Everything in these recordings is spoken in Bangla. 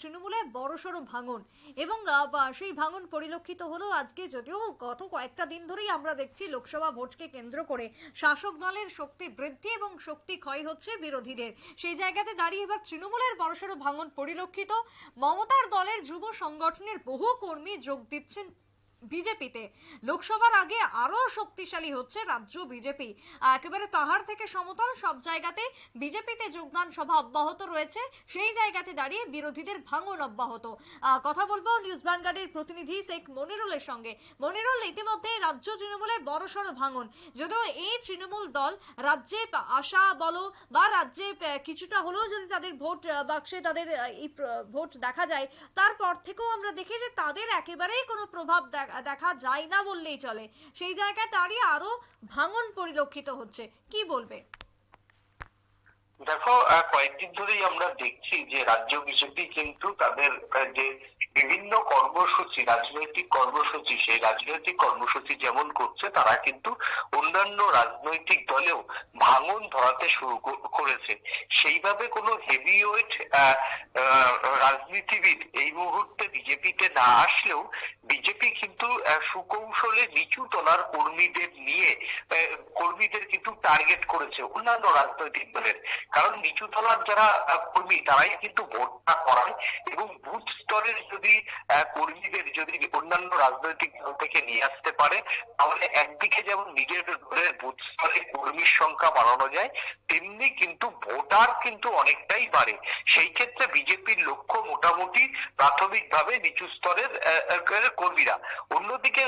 তৃণমূলে বড়সড় ভাঙন। এবং সেই ভাঙন পরিলক্ষিত হলো আজকে যদিও গত কয়েকটা দিন ধরেই আমরা দেখছি লোকসভা ভোটকে কেন্দ্র করে শাসক দলের শক্তি বৃদ্ধি এবং শক্তি ক্ষয় হচ্ছে বিরোধীদের। সেই জায়গাতে দাঁড়িয়ে এবার তৃণমূলের বড়সড় ভাঙন পরিলক্ষিত মমতার দলের যুব সংগঠনের বহু কর্মী যোগ দিচ্ছেন বিজেপিতে। লোকসভার আগে আরও শক্তিশালী হচ্ছে রাজ্য বিজেপি। একেবারে পাহাড় থেকে সমতল, সব জায়গাতে বিজেপিতে যোগদান সভা অব্যাহত রয়েছে। সেই জায়গাতে দাঁড়িয়ে বিরোধীদের ভাঙন অব্যাহত। কথা বলব নিউজ ভ্যানগার্ডের প্রতিনিধি শেখ মনিরুলের সঙ্গে। মনিরুল, ইতিমধ্যে রাজ্য তৃণমূলে বড়সড় ভাঙন। যদিও এই তৃণমূল দল রাজ্যে আশা বলো বা রাজ্যে কিছুটা হলেও যদি তাদের ভোট বাক্সে তাদের এই ভোট দেখা যায়, তারপর থেকেও আমরা দেখি যে তাদের একেবারেই কোনো প্রভাব দেখ- দেখা যায় না বললেই চলে। সেই জায়গায় দাঁড়িয়ে আরও ভাঙন পরিলক্ষিত হচ্ছে। কি বলবে? দেখো কয়েকদিন ধরেই আমরা দেখছি যে রাজ্য বিজেপি কিন্তু তাদের যে বিভিন্ন কর্মসূচি, রাজনৈতিক কর্মসূচি, সেই রাজনৈতিক কর্মসূচি যেমন করছে, তারা কিন্তু অন্যান্য রাজনৈতিক দলেও ভাঙন ধরাতে শুরু করেছে। সেইভাবে কোনো হেভিওয়েট রাজনীতিবিদ এই মুহূর্তে বিজেপিতে না আসলেও বিজেপি কিন্তু সুকৌশলে নিচু তলার কর্মীদের নিয়ে কর্মীদের কিন্তু টার্গেট করেছে অন্যান্য রাজনৈতিক দলের। কারণ নিচু তলার যারা কর্মী তারাই কিন্তু ভোটটা করায় এবং বুথ স্তরের যদি কর্মীদের যদি অন্যান্য রাজনৈতিক দল থেকে নিয়ে আসতে পারে, তাহলে একদিকে যেমন নিজের দলের বুথ স্তরে কর্মীর সংখ্যা বাড়ানো যায় তেমনি কিন্তু ভোটার কিন্তু অনেকটাই বাড়ে। সেই ক্ষেত্রে বিজেপির লক্ষ্য মোটামুটি প্রাথমিকভাবে নিচু স্তরের কর্মীরা। অন্যদিকে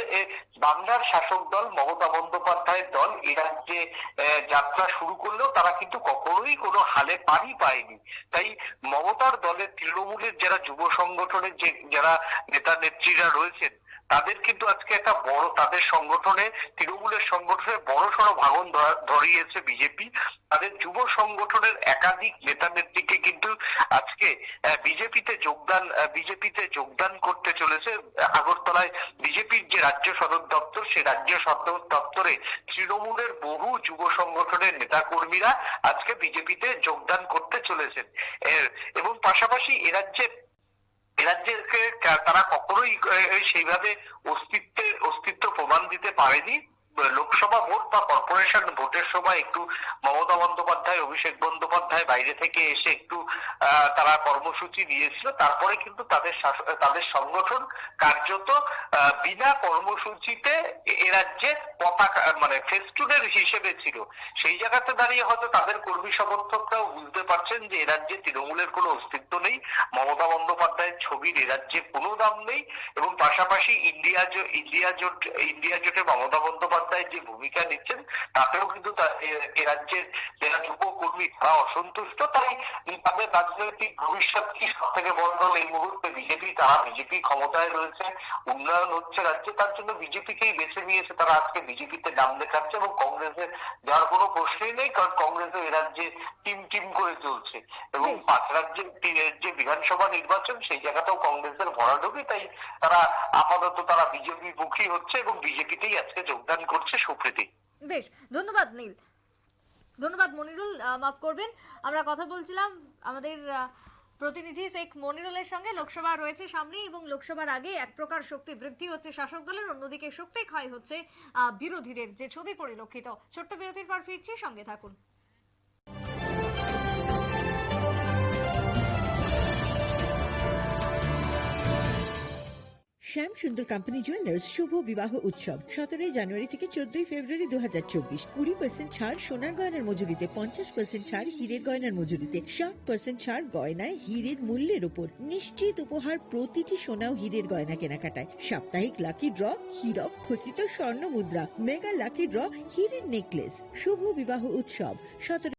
বাংলার শাসক দল মমতা বন্দ্যোপাধ্যায়ের দল এ রাজ্যে আহ, যাত্রা শুরু করলেও তারা কিন্তু কখনোই কোনো হালে পানি পায়নি। তাই মমতার দলের তৃণমূলের যারা যুব সংগঠনের যে যারা নেতা নেত্রীরা রয়েছেন তাদের কিন্তু আজকে একটা বড়, তাদের সংগঠনে, তৃণমূলের সংগঠনে বড় সড়ো ভাঙন ধরা- ধরিয়েছে বিজেপি। তাদের যুব সংগঠনের একাধিক নেতা নেত্রীকে কিন্তু আজকে বিজেপিতে যোগদান বিজেপিতে যোগদান করতে চলেছে। আগরতলায় বিজেপির যে রাজ্য সদর দপ্তর সেই রাজ্য সদর দপ্তরে তৃণমূলের বহু যুব সংগঠনের নেতাকর্মীরা আজকে বিজেপিতে যোগদান করতে চলেছেন। এবং পাশাপাশি এ রাজ্যে এ রাজ্যকে তারা কখনোই সেইভাবে অস্তিত্বের অস্তিত্ব প্রমাণ দিতে পারেনি। লোকসভা ভোট বা কর্পোরেশন ভোটের সময় একটু মমতা বন্দ্যোপাধ্যায়, অভিষেক বন্দ্যোপাধ্যায় বাইরে থেকে এসে একটু তারা কর্মসূচি দিয়েছিল। তারপরে কিন্তু তাদের তাদের সংগঠন কার্যত বিনা কর্মসূচিতে এ- রাজ্যে পতাকা মানে ফেস্টুনের হিসেবে ছিল। সেই জায়গাতে দাঁড়িয়ে হয়তো তাদের কর্মী সমর্থকরাও বুঝতে পারছেন যে এ রাজ্যে তৃণমূলের কোনো অস্তিত্ব নেই। মমতা বন্দ্যোপাধ্যায়ের ছবির এ রাজ্যে কোনো দাম নেই এবং পাশাপাশি ইন্ডিয়া ইন্ডিয়া জোট, ইন্ডিয়া জোটে মমতা বন্দ্যোপাধ্যায় যে ভূমিকা নিচ্ছেন, তাতেও কিন্তু এ- যারা যুব কর্মী তারা অসন্তুষ্ট তাই তাদের রাজনৈতিক ভবিষ্যৎ কি সব থেকে বড় দল এই মুহূর্তে বিজেপি তারা বিজেপি ক্ষমতায় রয়েছে উন্নয়ন হচ্ছে রাজ্যে তার জন্য বিজেপিকেই বেছে নিয়েছে তারা আজকে বিজেপিতে নাম লেখাচ্ছে এবং কংগ্রেসের যাওয়ার কোনো প্রশ্নই নেই কারণ কংগ্রেস এ রাজ্যে টিম টিম করে চলছে এবং। পাঁচ রাজ্যের যে বিধানসভা নির্বাচন সেই জায়গাতেও কংগ্রেসের ভরাডুবি তাই তারা আপাতত তারা বিজেপি মুখী হচ্ছে এবং বিজেপিতেই আজকে যোগদান করছে সুপ্রীতি বেশ ধন্যবাদ নীল ধন্যবাদ মনিরুল মাফ করবেন। আমরা কথা বলছিলাম আমাদের প্রতিনিধি শেখ মনিরুলের সঙ্গে। লোকসভা রয়েছে সামনে এবং লোকসভার আগে এক প্রকার শক্তি বৃদ্ধি হচ্ছে শাসক দলের, অন্যদিকে শক্তি ক্ষয় হচ্ছে বিরোধীদের যে ছবি পরিলক্ষিত। ছোট্ট বিরতির পর ফিরছি, সঙ্গে থাকুন। শ্যাম সুন্দর কোম্পানি জুয়েলার্স শুভ বিবাহ উৎসব। সতেরোই জানুয়ারি থেকে চোদ্দই ফেব্রুয়ারি দু হাজার চব্বিশ। কুড়ি পার্সেন্ট ছাড় সোনার গয়নার মজুরিতে, পঞ্চাশ পার্সেন্ট ছাড় হীরের গয়নার মজুরিতে, ষাট পার্সেন্ট ছাড় গয়নায় হীরের মূল্যের উপর। নিশ্চিত উপহার প্রতিটি সোনা ও হীরের গয়না কেনাকাটায়। সাপ্তাহিক লাকি ড্র হীরক খচিত স্বর্ণ মুদ্রা মেগা লাকি ড্র হীরের নেকলেস শুভ বিবাহ উৎসব। সতেরো